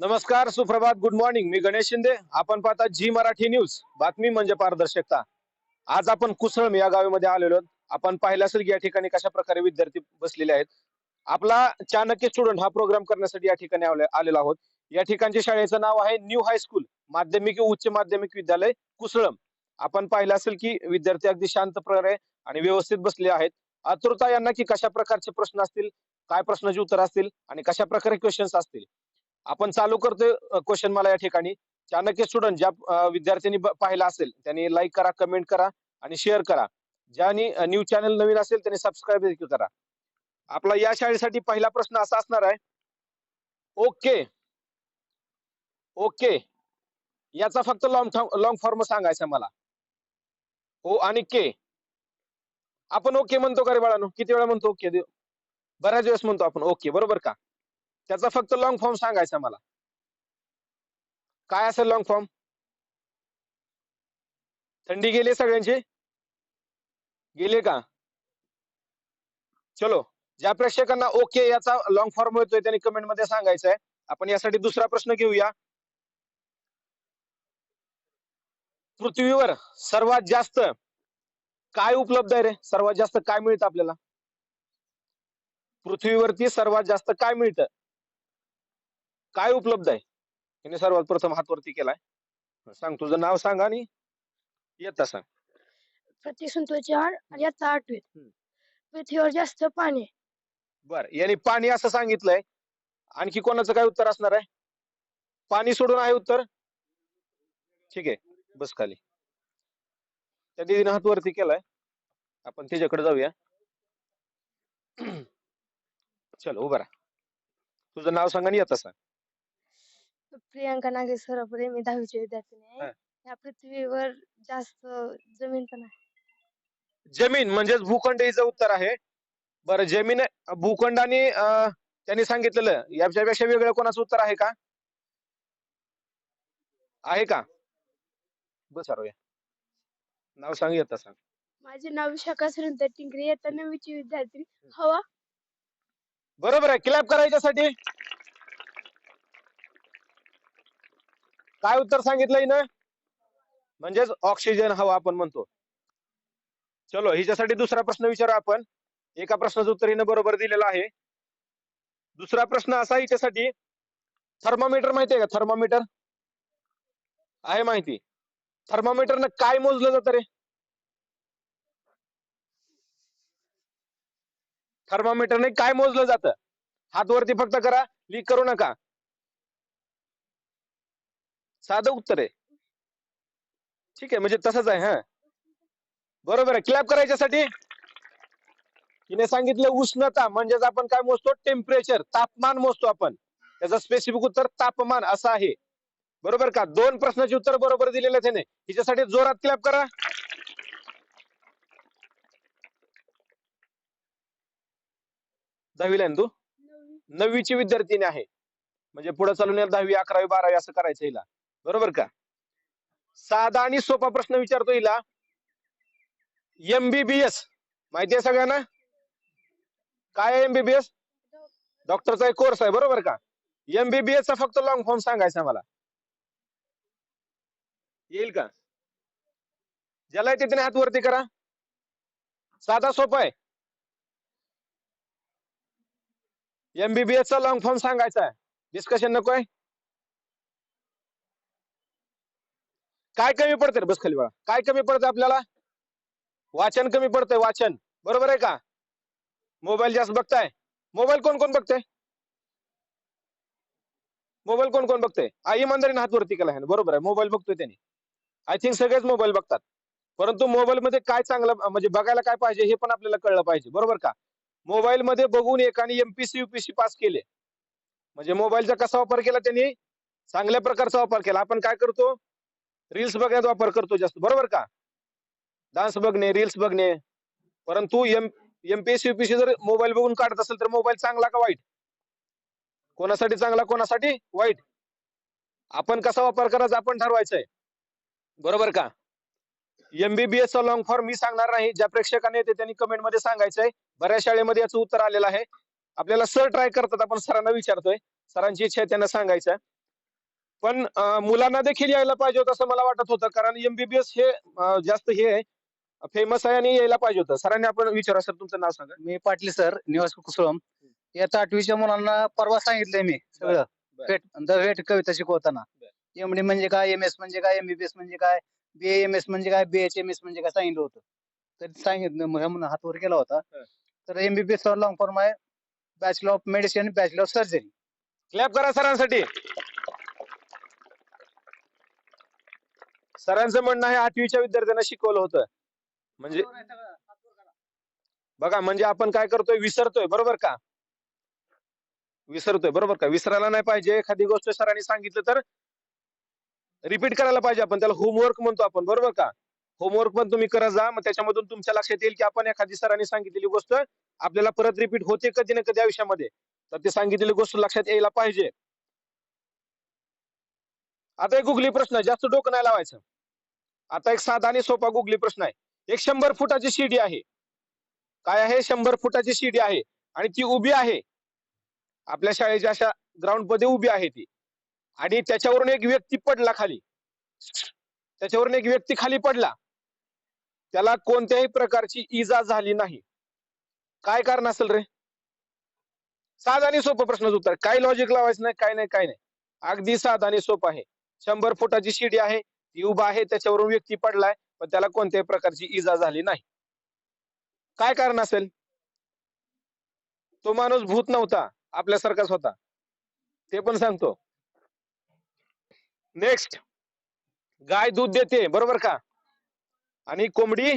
नमस्कार सुप्रभात good morning मी गणेश शिंदे. आपण पाहता जी मराठी न्यूज. बातमी म्हणजे पारदर्शकता. आज आपण कुसळम या गावामध्ये आलेलो आहोत. आपण पाहिलं असेल की या ठिकाणी कशा प्रकारे विद्यार्थी बसलेले आहेत. आपला चाणक्य स्टुडंट हा प्रोग्राम करण्यासाठी या ठिकाणी आलेला आलेलो आहोत. या ठिकाणच्या शाळेचं नाव आहे न्यू हायस्कूल माध्यमिक उच्च माध्यमिक विद्यालय कुसळम. आपण पाहिलं असेल की विद्यार्थी अगदी शांत प्रकारे आणि व्यवस्थित बसले आहेत. आतुरता यांना की कशा प्रकारचे प्रश्न असतील काय प्रश्नाचे उत्तर असतील आणि कशा प्रकारे क्वेश्चन्स असतील? आपण चालू करतोय क्वेश्चन मला या ठिकाणी. चाणक्य स्टुडंट ज्या विद्यार्थ्यांनी पाहिला असेल त्यांनी लाईक करा कमेंट करा आणि शेअर करा. ज्यांनी न्यूज चॅनल नवीन असेल त्यांनी सबस्क्राईब देखील करा. आपला या शाळेसाठी पहिला प्रश्न असा असणार आहे. ओके ओके याचा फक्त लॉंग लॉंग फॉर्म सांगायचा मला. ओ आणि के आपण ओके म्हणतो का रे बाळानो? किती वेळा म्हणतो? ओके बऱ्याच वेळेस म्हणतो आपण ओके बरोबर का? त्याचा फक्त लॉंग फॉर्म सांगायचा मला. काय असेल लॉंग फॉर्म थंडी गेली सगळ्यांची? गेली का? चलो ज्या प्रेक्षकांना ओके याचा लॉंग फॉर्म मिळतोय त्यांनी कमेंटमध्ये सांगायचं आहे आपण यासाठी दुसरा प्रश्न घेऊया. पृथ्वीवर सर्वात जास्त काय उपलब्ध आहे रे? सर्वात जास्त काय मिळतं आपल्याला? पृथ्वीवरती सर्वात जास्त काय मिळतं? काय उपलब्ध आहे? त्याने सर्वात प्रथम हात वरती केलाय. सांग तुझं नाव सांग आणि येता सांग. प्रत्येक संतोषी याचा. पृथ्वीवर जास्त पाणी. बर याने पाणी असं सांगितलंय. आणखी कोणाचं काय उत्तर असणार आहे? पाणी सोडून आहे उत्तर? ठीक आहे बस खाली. त्या दीदीने हात वरती केलाय. आपण त्याच्याकडे जाऊया. चलो उभा राहा. तुझं नाव सांग आणि येता सांग. प्रियांका नागेश्वरापुरे मी दहावीचे विद्यार्थिनी हा. आहे या पृथ्वीवर जास्त जमीन पण आहे. जमीन म्हणजेच भूखंड हिचं उत्तर आहे. बरं जमीन भूखंड आणि अं, त्यांनी सांगितलेलं याच्यापेक्षा वेगळं कोणाचं उत्तर आहे का? आहे का? बस या नाव सांग येता सांग. माझे नाव विशाखा सुरेंद्र टिंगरे येत्या नववीची विद्यार्थी. हवा. बरोबर आहे क्लॅप करायच्यासाठी काय उत्तर सांगितलंय ना म्हणजेच ऑक्सिजन हवा आपण म्हणतो. चलो हिच्यासाठी दुसरा प्रश्न विचारू आपण. एका प्रश्नाचं उत्तर हिनं बरोबर दिलेलं आहे. दुसरा प्रश्न असा हिच्यासाठी थर्मामीटर माहिती आहे का? थर्मामीटर आहे माहिती. थर्मामीटरनं काय मोजलं जातं रे? थर्मामीटरने काय मोजलं जातं? हात वरती फक्त करा लीक करू नका. साधं उत्तर आहे. ठीक आहे म्हणजे तसंच आहे हा. बरोबर आहे. क्लॅप करायच्यासाठी? तिने सांगितलं उष्णता म्हणजेच आपण काय मोजतो? टेम्परेचर तापमान मोजतो आपण. त्याचं स्पेसिफिक उत्तर तापमान असं आहे. बरोबर का? दोन प्रश्नाचे उत्तर बरोबर दिलेले त्याने हिच्यासाठी जोरात क्लॅप करा. दहावीला तू? नववीची विद्यार्थिनी आहे. म्हणजे पुढे चालून दहावी अकरावी बारावी असं करायचं हिला. बरोबर का? साधा आणि सोपा प्रश्न विचारतो हिला. एमबीबीएस माहिती आहे सगळ्यांना? काय आहे एमबीबीएस डॉक्टरचा एक कोर्स आहे बरोबर का? एमबीबीएस चा फक्त लॉंग फॉर्म सांगायचा मला. येईल का? ज्याला येते त्याने हात वरती करा. साधा सोपा आहे. एमबीबीएस चा लॉंग फॉर्म सांगायचा आहे. डिस्कशन नको आहे. काय कमी पडते रे बस खाली बघा काय कमी पडतं आपल्याला? वाचन कमी पडतंय वाचन. बरोबर आहे का? मोबाईल जास्त बघताय. मोबाईल कोण कोण बघतंय? मोबाईल कोण कोण बघतंय? आई इमानदारीने हात वरती केला आहे ना, बरोबर आहे मोबाईल बघतोय त्याने. आय थिंक सगळेच मोबाईल बघतात. परंतु मोबाईल मध्ये काय चांगलं म्हणजे बघायला काय पाहिजे हे पण आपल्याला कळलं पाहिजे. बरोबर का? मोबाईल मध्ये बघून एकाने एमपीसी युपीसी पास केले. म्हणजे मोबाईलचा कसा वापर केला त्यांनी? चांगल्या प्रकारचा वापर केला. आपण काय करतो? रील्स बघण्यात वापर करतो जास्त. बरोबर का? डान्स बघणे रील्स बघणे. परंतु एम एमपीएससी युपीएससी जर मोबाईल बघून काढत असेल तर मोबाईल चांगला का वाईट? कोणासाठी चांगला कोणासाठी वाईट? आपण कसा वापर करायचा आपण ठरवायचंय. बरोबर का? एमबीबीएस चा लॉंग फॉर्म मी सांगणार नाही. ज्या प्रेक्षकाने येते त्यांनी कमेंटमध्ये सांगायचंय. बऱ्याच शाळेमध्ये याचं उत्तर आलेलं आहे. आपल्याला सर ट्राय करतात आपण सरांना विचारतोय. सरांची इच्छा आहे त्यांना सांगायचं. पण मुलांना देखील यायला पाहिजे होतं असं मला वाटत होतं. कारण एमबीबीएस हे जास्त हे फेमस आहे आणि यायला पाहिजे होतं. सरांनी आपण विचारा सर तुमचं नाव सांगा. मी पाटील सर निवास कुसुम. येत्या आठवीच्या मुलांना परवा सांगितलंय मी सगळं. भेट द भेट कविता शिकवताना. एमडी म्हणजे काय एम एस म्हणजे काय एमबीबीएस म्हणजे काय बी एम एस म्हणजे काय बी एच एम एस म्हणजे काय सांगितलं होतं. तर सांगितलं म्हणून हातवर केला होता. तर एमबीबीएस लॉंग फॉर्म आहे. Bachelor of medicine bachelor of surgery clap करा सरांसाठी. सरांचं म्हणणं आहे आठवीच्या विद्यार्थ्यांना शिकवलं होतं. म्हणजे बघा म्हणजे आपण काय करतोय विसरतोय बरोबर का? विसरतोय बरोबर का? विसरायला नाही पाहिजे एखादी गोष्ट सरांनी सांगितलं तर रिपीट करायला पाहिजे आपण. त्याला होमवर्क म्हणतो आपण बरोबर का? होमवर्क पण तुम्ही करत जा मग त्याच्यामधून तुमच्या लक्षात येईल की आपण एखादी सरांनी सांगितलेली गोष्ट आपल्याला परत रिपीट होते कधी ना कधी आयुष्यामध्ये. तर ते सांगितलेली गोष्ट लक्षात यायला पाहिजे. आता एक गुगली प्रश्न आहे जास्त डोकं नाही लावायचं. आता एक साधा आणि सोपा गुगली प्रश्न आहे. एक शंभर फुटाची शिडी आहे. काय आहे? शंभर फुटाची शिडी आहे. आणि ती उभी आहे. आपल्या शाळेच्या अशा ग्राउंडमध्ये उभी आहे ती. आणि त्याच्यावरून एक व्यक्ती पडला खाली. त्याच्यावरून एक व्यक्ती खाली पडला. त्याला कोणत्याही प्रकारची इजा झाली नाही. काय कारण असेल रे? साधा आणि सोपं प्रश्नाचं उत्तर. काय लॉजिक लावायचं नाही काय नाही काय नाही. अगदी साधा आणि सोपं आहे. शंभर फुटाची शिडी आहे ती उभा आहे त्याच्यावरून व्यक्ती पडलाय पण त्याला कोणत्याही प्रकारची इजा झाली नाही. काय कारण असेल? तो माणूस भूत नव्हता आपल्यासारखाच होता. ते पण सांगतो. नेक्स्ट गाय दूध देते बरोबर का? आणि कोंबडी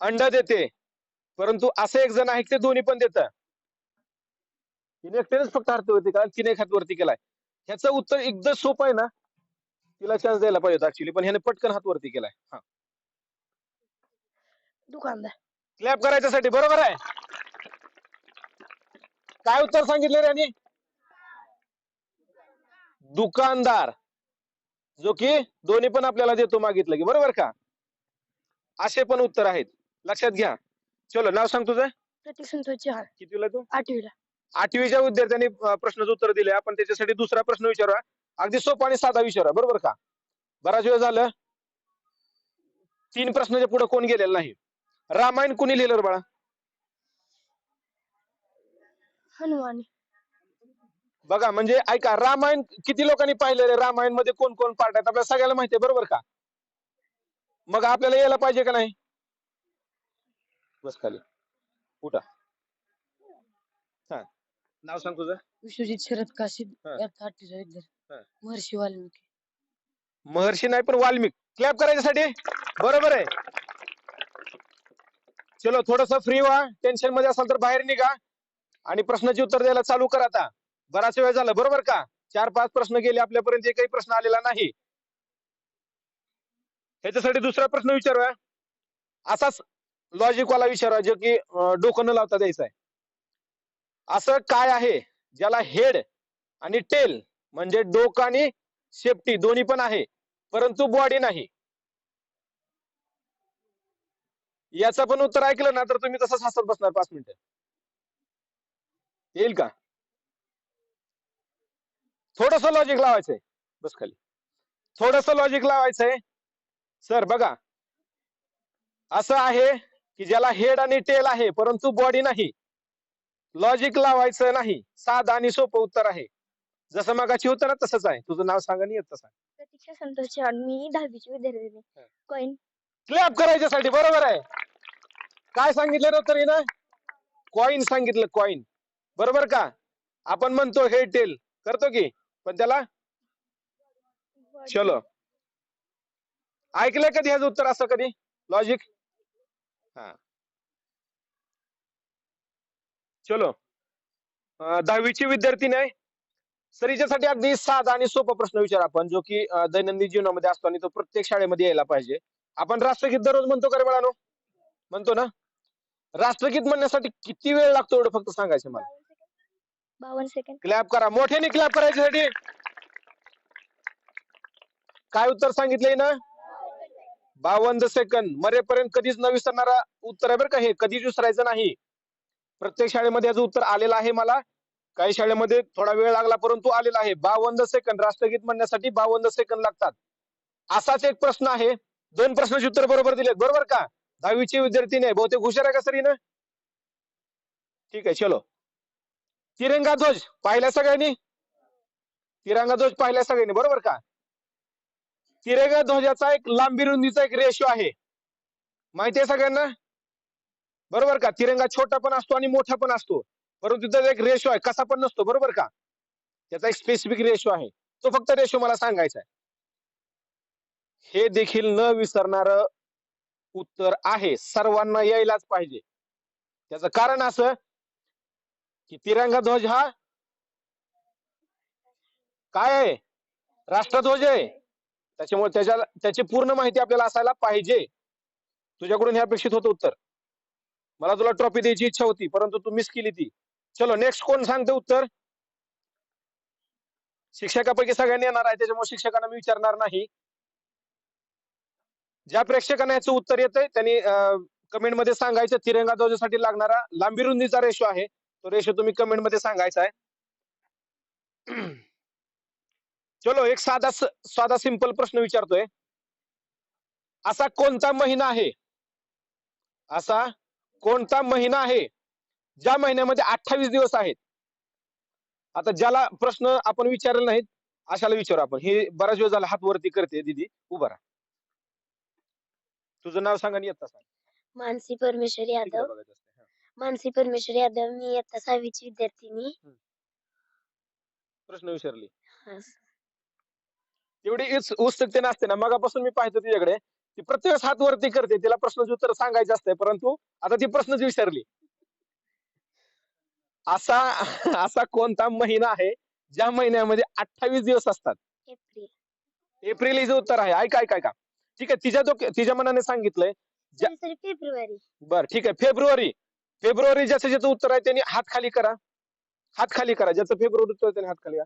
अंड देते. परंतु असे एक जण आहे ते दोन्ही पण देत. तिने एकट्यानेच फक्त हात होती कारण तिने एक हात वरती केलाय. ह्याचं उत्तर एकदम सोपं आहे ना? तिला चान्स द्यायला पाहिजे ऍक्च्युली पण ह्याने पटकन हात वरती केलाय. हा. दुकानदार क्लॅप करायच्यासाठी बरोबर आहे? काय उत्तर सांगितले रे दुकानदार. जो की दोन्ही पण आपल्याला देतो मागितलं की बरोबर का? असे पण उत्तर आहेत. लक्षात घ्या. चलो नाव सांग तुझं? प्रतीक संतोष चव्हाण. कितीला तू? आठवीला. आठवीच्या विद्यार्थ्यांनी प्रश्नाचं उत्तर दिले आपण त्याच्यासाठी दुसरा प्रश्न विचारूया. अगदी सोपा आणि साधा विचारूया बरोबर का? बराच वेळ झालं. तीन प्रश्नाच्या पुढे कोण गेलेलं नाही? रामायण कुणी लिहिलं रे बाळा? हनुमान. बघा म्हणजे ऐका रामायण किती लोकांनी पाहिलं रे? रामायणमध्ये कोण कोण पार्ट आहेत? आपल्याला सगळ्याला माहिती आहे बरोबर का? मग आपल्याला यायला पाहिजे का नाही? बस खाली. उठा. हा. नाव सांग तुझं. विश्वजित शरद काशी हा. हा. महर्षी वाल्मिकी. महर्षी नाही पण वाल्मिक. क्लॅप करायच्यासाठी. बरोबर आहे. चलो थोडस फ्री व्हा. टेन्शनमध्ये असाल तर बाहेर निघा. आणि प्रश्नाची उत्तर द्यायला चालू करा आता. बराच वेळ झाला बरोबर का? चार पाच प्रश्न गेले आपल्यापर्यंत एकही प्रश्न आलेला नाही. ह्याच्यासाठी दुसरा प्रश्न विचारूया. असाच लॉजिक वाला विचारूया जो की अं, डोकं न लावता द्यायचा आहे. असं काय आहे? ज्याला हेड आणि टेल म्हणजे डोकं आणि सेफ्टी दोन्ही पण आहे परंतु बॉडी नाही. याचं पण उत्तर ऐकलं ना तर तुम्ही तसंच हसत बसणार पाच मिनिटं. येईल का? थोडस लॉजिक लावायचंय. बस खाली. थोडस लॉजिक लावायचंय. सर बघा. असं आहे की ज्याला हेड आणि टेल आहे परंतु बॉडी नाही. लॉजिक लावायचं नाही. साधं आणि सोपं उत्तर आहे. जसं मागाची होतं ना तसंच आहे. तुझं नाव सांगा आणि येत सांग प्रतीक्षा संतोष चव्हाण मी दहावीची विद्यार्थी हा. कॉइन क्लॅप करायच्यासाठी बरोबर आहे. काय सांगितलं ना तरी ना कॉइन सांगितलं कॉइन बरोबर का? आपण म्हणतो हे टेल करतो की? पण त्याला? चलो. ऐकलंय कधी ह्याचं उत्तर असं कधी? लॉजिक हा. चलो. अं, दहावीची विद्यार्थी आहे सर हिच्यासाठी अगदी साधा आणि सोपा प्रश्न विचार आपण जो की दैनंदिन जीवनामध्ये असतो आणि तो प्रत्येक शाळेमध्ये यायला पाहिजे. आपण राष्ट्रगीत दररोज म्हणतो का रे बाळानो? म्हणतो ना? राष्ट्रगीत म्हणण्यासाठी किती वेळ लागतो एवढं फक्त सांगायचं मला? बावन्न सेकंड क्लॅप करा. मोठ्याने क्लॅप करायच्यासाठी काय उत्तर सांगितलंय ना? बावन्न सेकंद. मरेपर्यंत कधीच न विसरणारा उत्तर आहे बरं का हे. कधीच विसरायचं नाही. प्रत्येक शाळेमध्ये याचं उत्तर आलेलं आहे मला. काही शाळेमध्ये थोडा वेळ लागला परंतु आलेला आहे. बावन्न सेकंद राष्ट्रगीत म्हणण्यासाठी बावन्न सेकंद लागतात. असाच एक प्रश्न आहे. दोन प्रश्नाची उत्तर बरोबर दिलेत. बरोबर का? दहावीचे विद्यार्थी नाही. बहुतेक हुशार आहे का सर हिनं? ठीक आहे चलो. तिरंगा ध्वज पाहिल्या सगळ्यांनी? तिरंगा ध्वज पाहिल्या सगळ्यांनी. बरोबर का? तिरंगा ध्वजाचा एक लांबी रुंदीचा एक रेशो आहे. माहिती आहे सगळ्यांना? बरोबर का? तिरंगा छोटा पण असतो आणि मोठा पण असतो. परंतु त्याचा एक रेशो आहे. कसा पण नसतो बरोबर का? त्याचा एक स्पेसिफिक रेशो आहे. तो फक्त रेशो मला सांगायचा आहे. हे देखील न विसरणार उत्तर आहे. सर्वांना यायलाच पाहिजे. त्याचं कारण असं की तिरंगा ध्वज हा काय आहे? राष्ट्रध्वज आहे. त्याच्यामुळे त्याच्या त्याची पूर्ण माहिती आपल्याला असायला पाहिजे. तुझ्याकडून हे अपेक्षित होतं उत्तर. मला तुला ट्रॉफी द्यायची इच्छा होती परंतु तू मिस केली ती. चलो नेक्स्ट कोण सांगते उत्तर? शिक्षकापैकी सगळ्यांनी येणार आहे त्याच्यामुळे शिक्षकांना मी विचारणार नाही. ज्या प्रेक्षकांना याचं उत्तर येतंय त्यांनी कमेंटमध्ये सांगायचं तिरंगा ध्वजासाठी लागणारा लांबी रुंदीचा रेशो आहे. तो रेशो तुम्ही कमेंटमध्ये सांगायचा आहे. चलो एक साधा साधा सिंपल प्रश्न विचारतोय. असा कोणता महिना आहे? असा कोणता महिना आहे? ज्या महिन्यामध्ये अठ्ठावीस दिवस आहेत आता ज्याला प्रश्न आपण विचारले नाहीत अशाला विचारू आपण. हे बराच वेळ झाला हात वरती करते दीदी. उभा राहा. तुझं नाव सांगा आणि येता सांग मानसी परमेश्वर यादव. बघायचं असतं. हा. मानसी परमेश्वर यादव मी इयत्ता सहावीची विद्यार्थिनी. प्रश्न विचारली. हा. एवढी इच- उत्सुकतेने असते ना मगापासून मी पाहतो तिच्याकडे ती प्रत्येक हात वरती करते तिला प्रश्नाचे उत्तर सांगायचे असते परंतु आता ती प्रश्नच विसरली असा असा कोणता महिना आहे ज्या महिन्यामध्ये अठ्ठावीस दिवस असतात? एप्रिल. एप्रिल हिचं उत्तर आहे. ऐका ऐका ऐका. ठीक आहे तिच्या डोक्या तिच्या मनाने सांगितलंय ज्या- फेब्रुवारी. बर ठीक आहे फेब्रुवारी. फेब्रुवारी ज्याचं ज्याचं उत्तर आहे त्यांनी हात खाली करा. हात खाली करा. ज्याचं फेब्रुवारी उत्तर आहे त्याने हात खाली करा.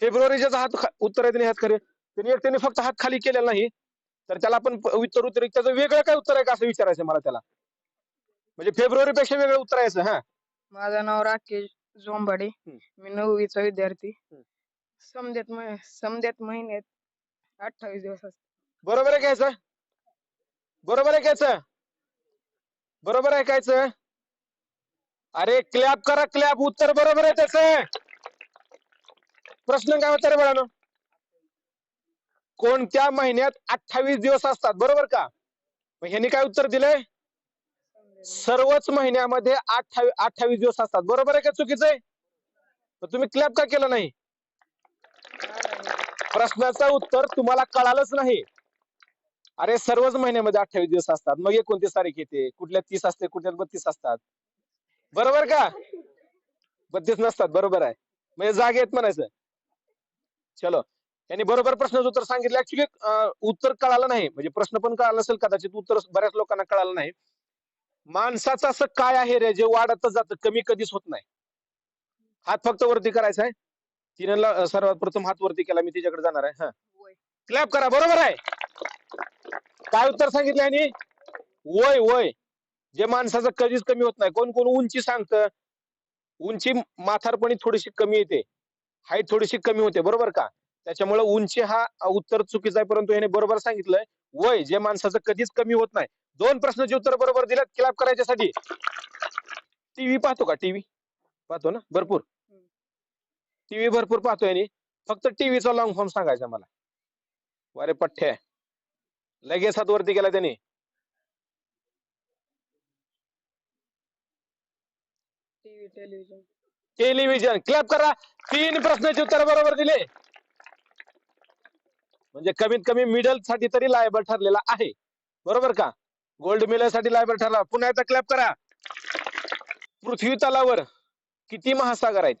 फेब्रुवारी ज्याचा हात खा- उत्तर आहे त्याने हात खाली त्यांनी एक त्यांनी फक्त हात खाली केलेला नाही. तर त्याला आपण प- उत्तर उत्तर त्याचं वेगळं काय उत्तर आहे का असं विचारायचं मला त्याला? म्हणजे फेब्रुवारी पेक्षा वेगळं उत्तर आहे हा. माझं नाव राकेश जोंबाडे. हम्म. मी नववीचा विद्यार्थी. हम्म. समद्यात मह- समद्यात महिन्यात अठ्ठावीस दिवस असतात. बरोबर आहे घ्यायचं बरोबर आहे घ्यायचं बरोबर आहे कायचं अरे क्लॅप करा क्लॅप उत्तर बरोबर आहे त्याच. प्रश्न काय होता रे बाळानो? कोणत्या महिन्यात अठ्ठावीस दिवस असतात? बरोबर का? मग ह्यांनी काय उत्तर दिलंय? सर्वच महिन्यामध्ये अठ्ठावीस अठ्ठावीस दिवस असतात. बरोबर आहे का चुकीचं आहे? तुम्ही क्लॅप का केलं नाही? प्रश्नाचं उत्तर तुम्हाला कळालंच नाही. अरे सर्वच महिन्यामध्ये अठ्ठावीस दिवस असतात. मग एकोणतीस तारीख येते. कुठल्या तीस असते कुठल्या बत्तीस असतात. बरोबर का? बत्तीस नसतात. बरोबर आहे. म्हणजे जागे आहेत म्हणायचं. चलो. त्यांनी बरोबर प्रश्नाचं उत्तर सांगितलं. ऍक्च्युली उत्तर कळालं नाही. म्हणजे प्रश्न पण कळाला असेल कदाचित. उत्तर बऱ्याच लोकांना कळालं नाही. माणसाचं असं काय आहे रे? जे वाढतच जातं कमी कधीच होत नाही. हात फक्त वरती करायचा आहे. तिने सर्वात प्रथम हात वरती केला मी तिच्याकडे जाणार आहे. हा. क्लॅप करा बरोबर आहे. काय उत्तर सांगितलं यांनी? वय वय. जे माणसाचं कधीच कमी होत नाही. कोण कोण उंची सांगतं? उंची माथारपणी थोडीशी कमी येते. हाईट थोडीशी कमी होते बरोबर का? त्याच्यामुळे उंची हा उत्तर चुकीचं आहे परंतु याने बरोबर सांगितलंय. वय जे माणसाचं कधीच कमी होत नाही. दोन प्रश्नाचे उत्तर बरोबर दिल्यात क्लॅप करायच्यासाठी. टीव्ही पाहतो का? टीव्ही पाहतो ना? भरपूर. टीव्ही भरपूर पाहतो यांनी फक्त टीव्हीचा लॉंग फॉर्म सांगायचा मला. वारे पठ्ठे. लगेच हात वरती केला त्यांनी. टेलिव्हिजन क्लॅप करा. तीन प्रश्नाचे उत्तर बरोबर दिले. म्हणजे कमीत कमी मिडलसाठी तरी लायबल ठरलेला आहे. बरोबर का? गोल्ड मिडलसाठी ठरला. पुन्हा एकदा क्लॅप करा. पृथ्वी तलावर किती महासागर आहेत?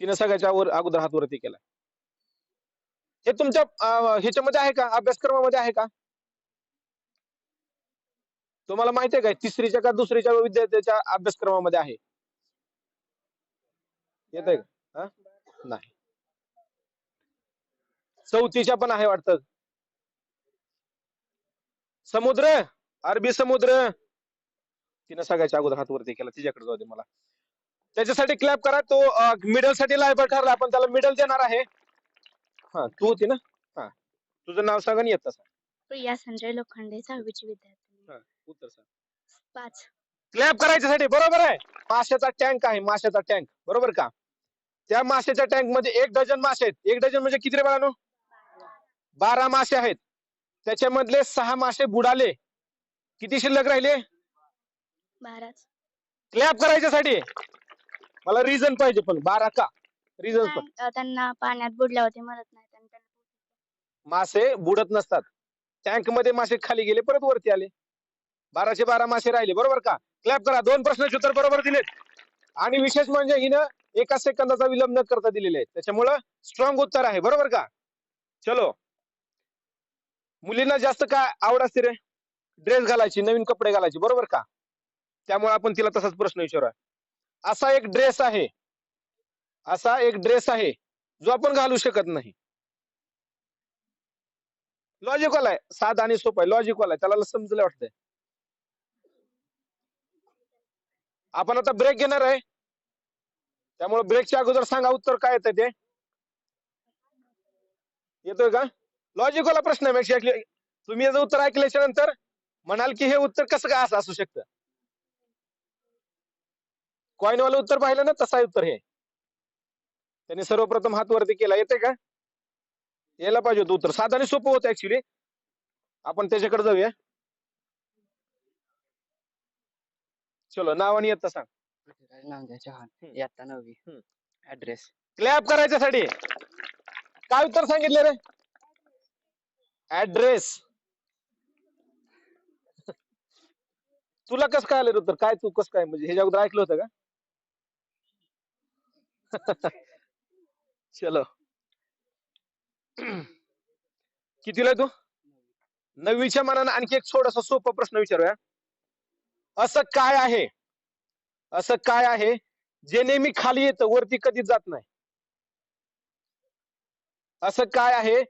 तिनं सगळ्याच्या वर अगोदर हात वरती केला हे तुमच्या ह्याच्यामध्ये आहे का? अभ्यासक्रमामध्ये आहे का? तुम्हाला माहिती आहे का? तिसरीच्या का दुसरीच्या विद्यार्थ्याच्या अभ्यासक्रमामध्ये आहे? येत आहे का नाही. चौथीच्या पण आहे वाटतं. समुद्र अरबी समुद्र. तिनं सगळ्याच्या अगोदर हात वरती केला. तिच्याकडे जाऊ दे मला. त्याच्यासाठी क्लॅप करा. तो मिडलसाठी लायबल ठरला. आपण त्याला मिडल देणार आहे. हा तू होती ना? हा. तुझं नाव सांगा येत तसा प्रिया संजय लोखंडे सहावीची विद्यार्थी. उत्तर सांग. पाच. क्लॅप करायच्यासाठी बरोबर आहे. माशाचा टँक आहे माशाचा टँक बरोबर का? त्या माशाच्या टँकमध्ये एक डझन मासे आहेत. एक डझन म्हणजे किती रे बाळानो? बारा मासे आहेत. त्याच्यामधले सहा मासे बुडाले. किती शिल्लक राहिले? बाराच. क्लॅप करायच्यासाठी. मला रिझन पाहिजे पण. बारा का? रिझन पण. त्यांना पाण्यात बुडल्या होते मरत नाही. त्यांनी त्यांना मासे बुडत नसतात. टँकमध्ये मासे खाली गेले परत वरती आले. बाराशे बारा मासे राहिले बरोबर का? क्लॅप करा. दोन प्रश्नाचे उत्तर बरोबर दिलेत. आणि विशेष म्हणजे हिनं एका सेकंदाचा विलंब न करता दिलेले आहेत. त्याच्यामुळं स्ट्रॉंग उत्तर आहे बरोबर का? चलो. मुलींना जास्त काय आवड असते रे. ड्रेस घालायची नवीन कपडे घालायचे बरोबर का? त्यामुळे आपण तिला तसाच प्रश्न विचारूया. असा एक ड्रेस आहे. असा एक ड्रेस आहे जो आपण घालू शकत नाही. लॉजिकल आहे. साधा आणि सोपा आहे. लॉजिकल आहे. त्याला समजलं वाटतंय. आपण आता ब्रेक घेणार आहे. त्यामुळे ब्रेकच्या अगोदर सांगा उत्तर काय येतं ते. येतोय का? लॉजिकल प्रश्न आहे. तुम्ही याचं उत्तर ऐकल्याच्या नंतर म्हणाल की हे उत्तर कसं काय असं असू शकतं? कॉईन वालं उत्तर पाहिलं ना तसं उत्तर हे. त्यांनी सर्वप्रथम हात वरती केला. येते का? यायला पाहिजे होतं उत्तर. साधारण सोपं होतं ऍक्च्युली आपण त्याच्याकडे जाऊया. चलो नाव आणि येतं सांग. ऍड्रेस क्लॅप करायच्यासाठी. काय उत्तर सांगितले रे? ऍड्रेस तुला कस काय आलं तर उत्तर काय तू कस काय? म्हणजे ह्याच्या अगोदर ऐकलं होतं का? चलो. कितीला तू? नववीच्या मनानं आणखी एक थोडासा सोपा प्रश्न विचारूया. असं काय आहे? असं काय आहे जे नेहमी खाली येतं वरती कधीच जात नाही? असं काय आहे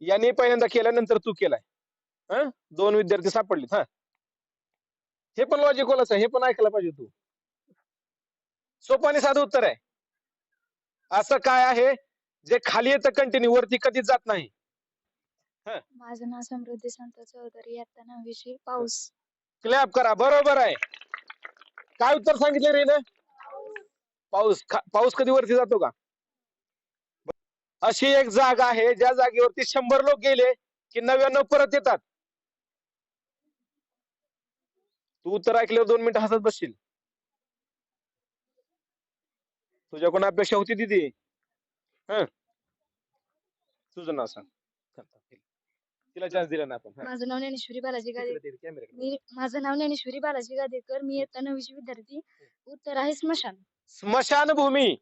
याने पहिल्यांदा केल्यानंतर तू केलाय. हं? दोन विद्यार्थी सापडलेत हा? हे पण लॉजिकलच आहे हे पण ऐकायला पाहिजे तू. सोपं आणि साधं उत्तर आहे. असं काय आहे जे खाली येतं कंटिन्यू वरती कधीच जात नाही. माझं नाव समृद्धी संत चौधरी इयत्ता नववीची पाऊस. क्लॅप करा बरोबर आहे. काय उत्तर सांगितले रे ना पाऊस. खा- पाऊस कधी वरती जातो का? अशी एक जागा आहे ज्या जागेवरती शंभर लोक गेले की नव्याण्णव परत येतात. तू उत्तर ऐकल्यावर दोन मिनिटं हसत बसशील. तुझ्याकडून अपेक्षा होती दिदी? हं? तुझं नाव सांग. तिला चान्स दिला ना आपण. माझं नाव ज्ञानेश्वरी बालाजी गादे तिकडे दे, कॅमेऱ्याकडे. मी माझं नाव ज्ञानेश्वरी बालाजी गादेकर. मी इयत्ता नववीची विद्यार्थी. उत्तर आहे स्मशान. स्मशानभूमी.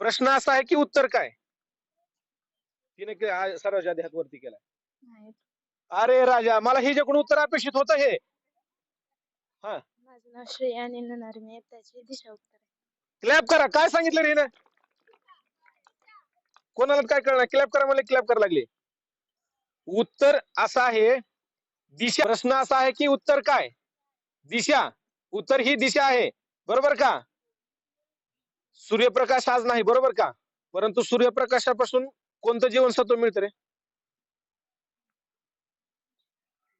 प्रश्न असा आहे की उत्तर काय? तिने सर्वांच्या आधी हात वरती केला नाही. अरे राजा मला हिच्याकडून उत्तर अपेक्षित होतं हे. क्लॅप करा. काय सांगितलं रे? कोणाला काय कळणार? क्लॅप करा मला क्लॅप करा लागले. उत्तर असं आहे दिशा प्रश्न असा आहे की उत्तर काय? दिशा. उत्तर ही दिशा आहे. बरोबर का? सूर्यप्रकाश आज नाही बरोबर का? परंतु सूर्यप्रकाशापासून कोणतं जीवनसत्व मिळतं रे?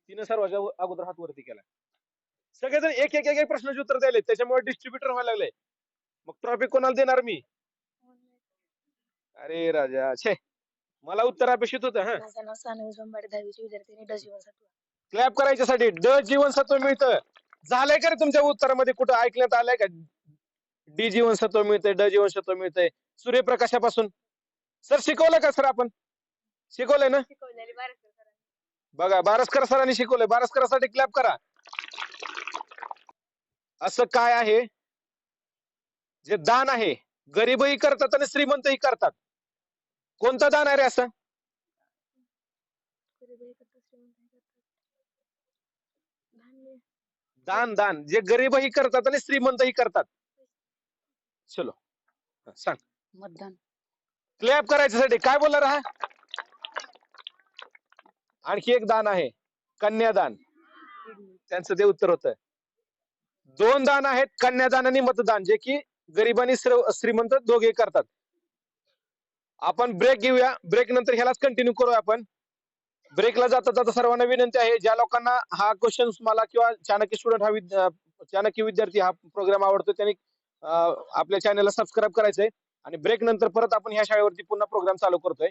तिने सर्वांच्या अगोदर हात वरती केला. सगळेजण एक एक एक प्रश्नाचे उत्तर द्यायले त्याच्यामुळे डिस्ट्रीब्युटर व्हायला लागले. मग ट्रॉफिक कोणाला देणार मी? अरे राजा छे. मला उत्तर अपेक्षित होतं हा. क्लॅप करायच्यासाठी ड जीवनसत्व मिळतं. झालंय का रे तुमच्या उत्तरामध्ये? कुठं ऐकण्यात आलंय का? डी जीवनसत्व मिळतंय ड जीवनसत्व मिळतंय. सूर्यप्रकाशापासून. सर शिकवलं का सर आपण? शिकवलंय ना. बघा बारसकर सरांनी शिकवलंय. बारसकरासाठी क्लॅप करा. असं काय आहे? जे दान आहे गरीबही करतात आणि श्रीमंतही करतात. कोणतं दान आहे रे असं? दान दान. जे गरीबही करतात आणि श्रीमंतही करतात. चलो. हा, सांग. मतदान. क्लॅप करायच्यासाठी काय बोलणार हा आणखी एक दान आहे. कन्यादान. त्यांचं ते उत्तर होतं दोन दान आहेत कन्यादान आणि मतदान जे की गरीब आणि श्र- श्रीमंत दोघे करतात. आपण ब्रेक घेऊया. ब्रेक नंतर ह्यालाच कंटिन्यू करूया आपण. ब्रेकला जाता जाता सर्वांना विनंती आहे ज्या लोकांना हा क्वेश्चन मला किंवा चाणक्य स्टुडंट हा विद- अं, चाणक्य विद्यार्थी हा प्रोग्राम आवडतो त्यांनी आपल्या चॅनलला सबस्क्राईब करायचंय. आणि ब्रेक नंतर परत आपण ह्या शाळेवरती पुन्हा प्रोग्राम चालू करतोय.